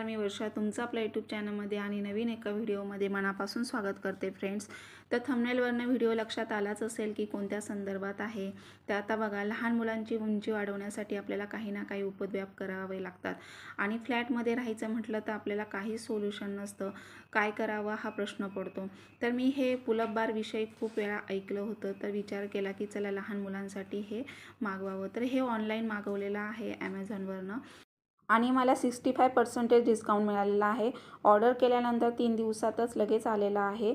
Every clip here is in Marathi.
नमस्कार मी वर्षा तुमचं आपल्या यूट्यूब चॅनलमध्ये आणि नवीन एका व्हिडिओमध्ये मनापासून स्वागत करते फ्रेंड्स तर थंबनेलवरनं व्हिडिओ लक्षात आलाच असेल की कोणत्या संदर्भात आहे. तर आता बघा लहान मुलांची उंची वाढवण्यासाठी आपल्याला काही ना काही उपद्व्याप करावे लागतात. आणि फ्लॅटमध्ये राहायचं म्हटलं तर आपल्याला काही सोल्युशन नसतं. काय करावं हा प्रश्न पडतो. तर मी हे पुलअप बारविषयी खूप वेळा ऐकलं होतं. तर विचार केला की चला लहान मुलांसाठी हे मागवावं. तर हे ऑनलाईन मागवलेलं आहे ॲमेझॉनवरनं आणि मला सिक्स्टी फाय पर्सेंटेज डिस्काउंट मिळालेला आहे. ऑर्डर केल्यानंतर तीन दिवसातच लगेच आलेला आहे.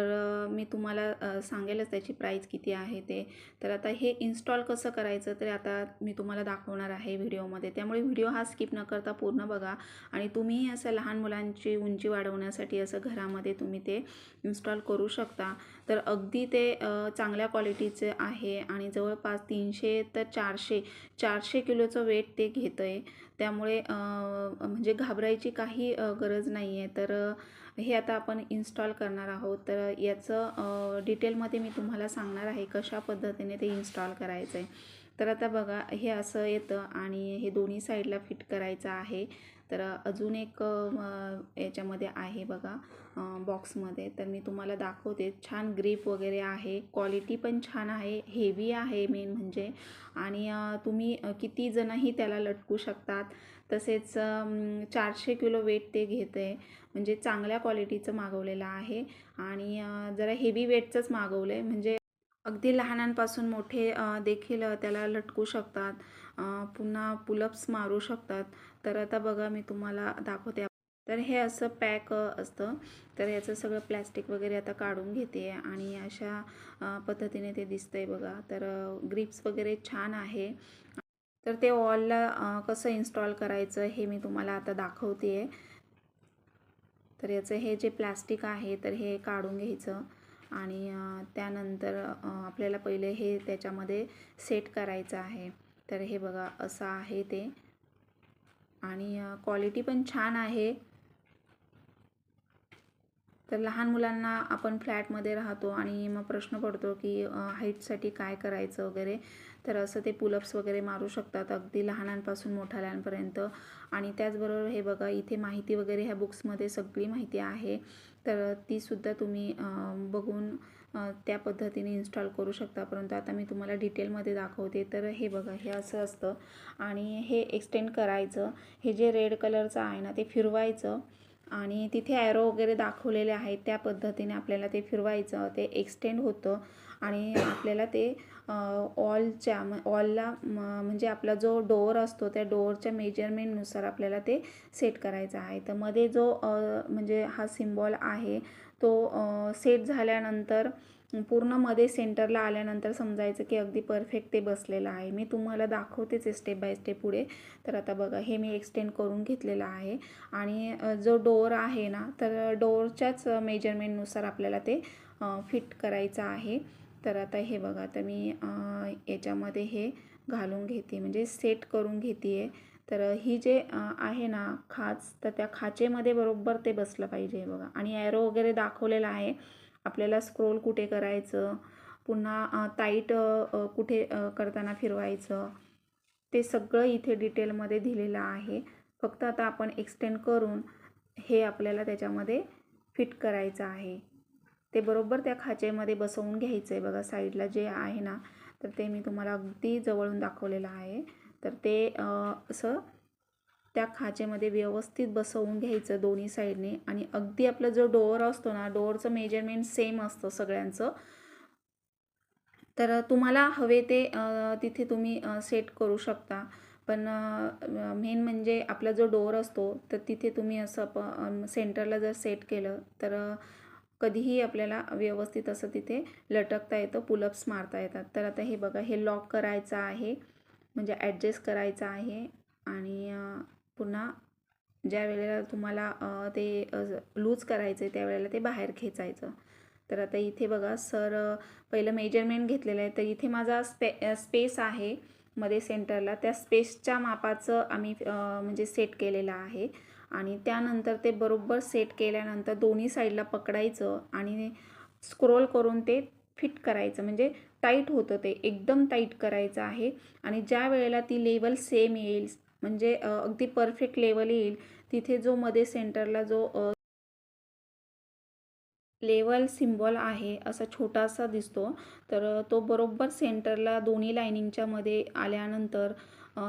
तर मी तुम्हाला सांगेलच त्याची प्राईस किती आहे ते. तर आता हे इन्स्टॉल कसं करायचं तर आता मी तुम्हाला दाखवणार आहे व्हिडिओमध्ये. त्यामुळे व्हिडिओ हा स्किप न करता पूर्ण बघा. आणि तुम्ही असं लहान मुलांची उंची वाढवण्यासाठी असं घरामध्ये तुम्ही ते इन्स्टॉल करू शकता. तर अगदी ते चांगल्या क्वालिटीचे आहे आणि जवळपास तीनशे तर चारशे चारशे किलोचं वेट ते घेतं आहे त्यामुळे म्हणजे घाबरायची काही गरज नाही आहे तर हे आता आपण इन्स्टॉल करणार आहोत. तर याचं डिटेलमध्ये मी तुम्हाला सांगणार आहे कशा पद्धतीने ते इन्स्टॉल करायचं आहे तर आता बघा हे असं येतं आणि हे दोन्ही साईडला फिट करायचं आहे. तर अजून एक याच्यामध्ये आहे बघा बॉक्समध्ये. तर मी तुम्हाला दाखवते छान ग्रीप वगैरे आहे. क्वालिटी पण छान आहे हेवी आहे मेन म्हणजे. आणि तुम्ही किती जणही त्याला लटकू शकतात. तसेच चारशे किलो वेट ते घेतं. आहे म्हणजे चांगल्या क्वालिटीचं मागवलेलं आहे. आणि जरा हेवी वेटचंच मागवलं आहे म्हणजे अगदी लहानांपासून मोठे देखील त्याला लटकू शकतात. पुन्हा पुलअप्स मारू शकतात. तर आता बघा मी तुम्हाला दाखवते. तर हे असं पॅक असतं. तर याचं सगळं प्लॅस्टिक वगैरे आता काढून घेते आणि अशा पद्धतीने ते दिसतंय बघा. तर ग्रिप्स वगैरे छान आहे. तर ते वॉलला कसं इन्स्टॉल करायचं हे मी तुम्हाला आता दाखवते. आहे तर याचं हे जे प्लॅस्टिक आहे तर हे काढून घ्यायचं. आणि त्यानंतर आपल्याला पहिले हे त्याच्यामध्ये सेट करायचं आहे. तर हे बघा असं आहे ते. आणि क्वालिटी पण छान आहे. तर लहान मुलांना आपण फ्लॅटमध्ये राहतो आणि मग प्रश्न पडतो की हाईटसाठी काय करायचं वगैरे. तर असं ते पुलअप्स वगैरे मारू शकतात अगदी लहानांपासून मोठ्याल्यांपर्यंत आणि त्याचबरोबर हे बघा इथे माहिती वगैरे ह्या बुक्समध्ये सगळी माहिती आहे. तर तीसुद्धा तुम्ही बघून त्या पद्धतीने इन्स्टॉल करू शकता. परंतु आता मी तुम्हाला डिटेलमध्ये दाखवते. तर हे बघा हे असं असतं. आणि हे एक्सटेंड करायचं. हे जे रेड कलरचं आहे ना ते फिरवायचं. आणि तिथे ॲरो वगैरे दाखवलेले आहेत. त्या पद्धतीने आपल्याला ते फिरवायचं. ते एक्सटेंड होतं. आणि आपल्याला ते ऑलच्या ऑलला म्हणजे आपला जो डोअर असतो त्या डोअरच्या मेजरमेंटनुसार आपल्याला ते सेट करायचं आहे. तर मध्ये जो म्हणजे हा सिम्बॉल आहे तो सेट झाल्यानंतर पूर्णमध्ये सेंटरला आल्यानंतर समजायचं की अगदी परफेक्ट ते बसलेलं आहे. मी तुम्हाला दाखवतेच स्टेप बाय स्टेप पुढे. तर आता बघा हे मी एक्सटेंड करून घेतलेलं आहे. आणि जो डोअर आहे ना तर डोअरच्याच मेजरमेंटनुसार आपल्याला ते फिट करायचं आहे. तर आता हे बघा तर मी याच्यामध्ये हे घालून घेते म्हणजे सेट करून घेते आहे तर ही जे आहे ना खाच तर त्या खाचेमध्ये बरोबर ते बसलं पाहिजे बघा. आणि ॲरो वगैरे दाखवलेला आहे. आपल्याला स्क्रोल कुठे करायचं पुन्हा टाईट कुठे करताना फिरवायचं ते सगळं इथे डिटेलमध्ये दिलेलं आहे. फक्त आता आपण एक्सटेंड करून हे आपल्याला त्याच्यामध्ये फिट करायचं आहे. ते बरोबर त्या खाचेमध्ये बसवून घ्यायचं आहे बघा साईडला जे आहे ना तर ते मी तुम्हाला अगदी जवळून दाखवलेलं आहे. तर ते असं त्या खाचेमध्ये व्यवस्थित बसवून घ्यायचं दोन्ही साईडने आणि अगदी आपला जो डोअर असतो ना डोअरचं मेजरमेंट सेम असतं सगळ्यांचं. तर तुम्हाला हवे ते तिथे तुम्ही सेट करू शकता. पण मेन म्हणजे आपला जो डोअर असतो तर तिथे तुम्ही असं प सेंटरला जर सेट केलं तर कधीही आपल्याला व्यवस्थित असं तिथे लटकता येतं पुलअप्स मारता येतात. तर आता हे बघा हे लॉक करायचं आहे. म्हणजे ॲडजस्ट करायचं आहे. आणि पुन्हा ज्या वेळेला तुम्हाला ते लूज करायचं आहे त्यावेळेला ते बाहेर खेचायचं. तर आता इथे बघा सर पहिलं मेजरमेंट घेतलेलं आहे. तर इथे माझा स्पे स्पेस आहे. मध्ये सेंटरला त्या स्पेसच्या मापाचं आम्ही म्हणजे सेट केलेलं आहे. आणि त्यानंतर ते बरोबर सेट केल्यानंतर दोन्ही साईडला पकडायचं आणि स्क्रोल करून ते फिट करायचं. म्हणजे टाईट होतं ते एकदम टाईट करायचं आहे. आणि ज्या वेळेला ती लेवल सेम येईल म्हणजे अगदी परफेक्ट लेवल येईल तिथे जो मध्ये सेंटरला जो लेवल सिम्बॉल आहे असा छोटासा दिसतो. तर तो बरोबर सेंटरला दोन्ही लायनिंगच्या मध्ये आल्यानंतर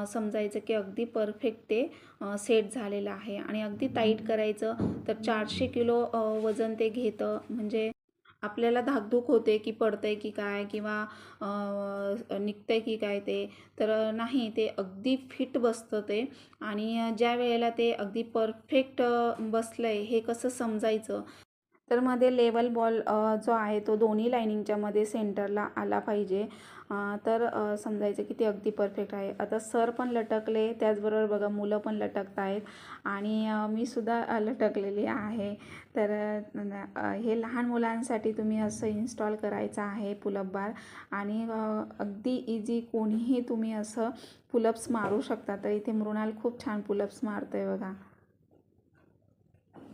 समजायचं की अगदी परफेक्ट ते सेट झालेलं आहे. आणि अगदी टाईट करायचं तर चारशे किलो वजन ते घेतं. म्हणजे आपल्याला धाकधूक होते की पडतंय की काय किंवा निघतंय की काय ते. तर नाही ते अगदी फिट बसतं ते. आणि ज्या वेळेला ते अगदी परफेक्ट बसलंय हे कसं समजायचं? तर मध्ये लेवल बॉल जो आहे तो दोन्ही लायनिंगच्या मध्ये सेंटरला आला पाहिजे. तर समजायचं की ते अगदी परफेक्ट आहे. आता सर पण लटकले त्याचबरोबर बघा मुलं पण लटकत आहेत आणि मीसुद्धा मी सुद्धा लटकलेली आहे. तर हे लहान मुलांसाठी तुम्ही असं इन्स्टॉल करायचं आहे पुलप बार आणि अगदी इझी कोणीही तुम्ही असं पुलप्स मारू शकता. तर इथे मृणाल खूप छान पुलप्स मारतो आहे बघा.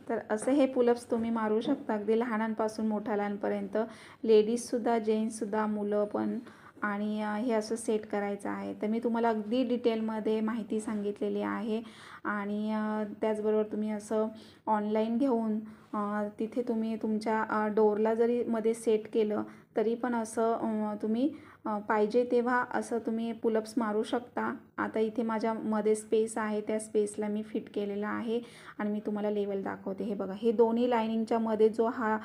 तर असे हे पुलअप्स तुम्ही मारू शकता. अगदी लहानांपासून मोठ्यालांपर्यंत लेडीजसुद्धा जेंट्ससुद्धा मुलं पण आणि हे असं सेट करायचं आहे. तर मी तुम्हाला अगदी डिटेलमध्ये माहिती सांगितलेली आहे. आणि त्याचबरोबर तुम्ही असं ऑनलाईन घेऊन तिथे तुम्ही तुमच्या डोरला जरी मध्ये सेट केलं तरी पण असं तुम्ही पाहिजे तेव्हा असं तुम्ही पुलअप्स मारू शकता. आता इथे माझ्या मध्ये स्पेस आहे त्या स्पेसला मी फिट केलेला आहे आणि मी तुम्हाला लेवल दाखवते. हे बघा हे दोन्ही लाईनिंगच्या मध्ये जो हा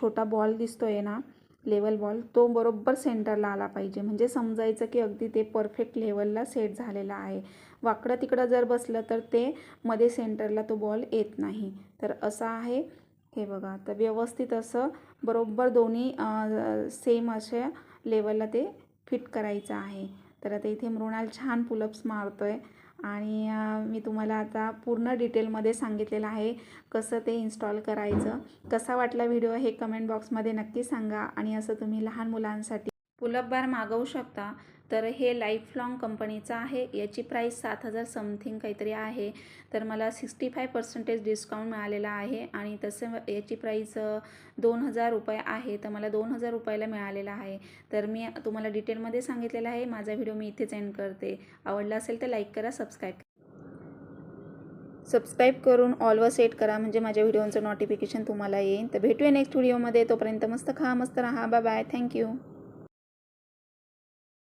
छोटा बॉल दिसतोय ना लेवल बॉल तो बरोबर सेंटरला आला पाहिजे. म्हणजे समजायचं की अगदी ते परफेक्ट लेवलला सेट झालेला आहे. वाकडं तिकडं जर बसलं तर ते मध्ये सेंटरला तो बॉल येत नाही. तर असं आहे. हे बघा तर व्यवस्थित असं बरोबर दोन्ही सेम अशा लेवलला ते फिट करायचं आहे. तर आता इथे मृणाल छान पुलअप्स मारतो आहे आणि मी तुम्हाला आता पूर्ण डिटेलमध्ये सांगितलेलं आहे कसं ते इन्स्टॉल करायचं. कसा वाटला व्हिडिओ हे कमेंट बॉक्समध्ये नक्की सांगा आणि असं तुम्ही लहान मुलांसाठी पुलअप बार मागवू शकता. तर हे लाईफ लाँग कंपनीचं आहे. याची प्राईस सात हजार समथिंग काहीतरी आहे. तर मला सिक्स्टी फाय पर्सेंटेज डिस्काउंट मिळालेला आहे. आणि तसं याची प्राईस दोन हजार रुपये आहे. तर मला दोन हजार रुपयाला मिळालेला आहे. तर मी तुम्हाला डिटेलमध्ये सांगितलेलं आहे. माझा व्हिडिओ मी इथेच एंड करते. आवडला असेल तर लाईक करा सबस्क्राईब सबस्क्राईब करून ऑलवर सेट करा. म्हणजे माझ्या व्हिडिओचं नोटिफिकेशन तुम्हाला येईल तर भेटूया नेक्स्ट व्हिडिओमध्ये तोपर्यंत मस्त खा मस्त राहा. Bye bye thank you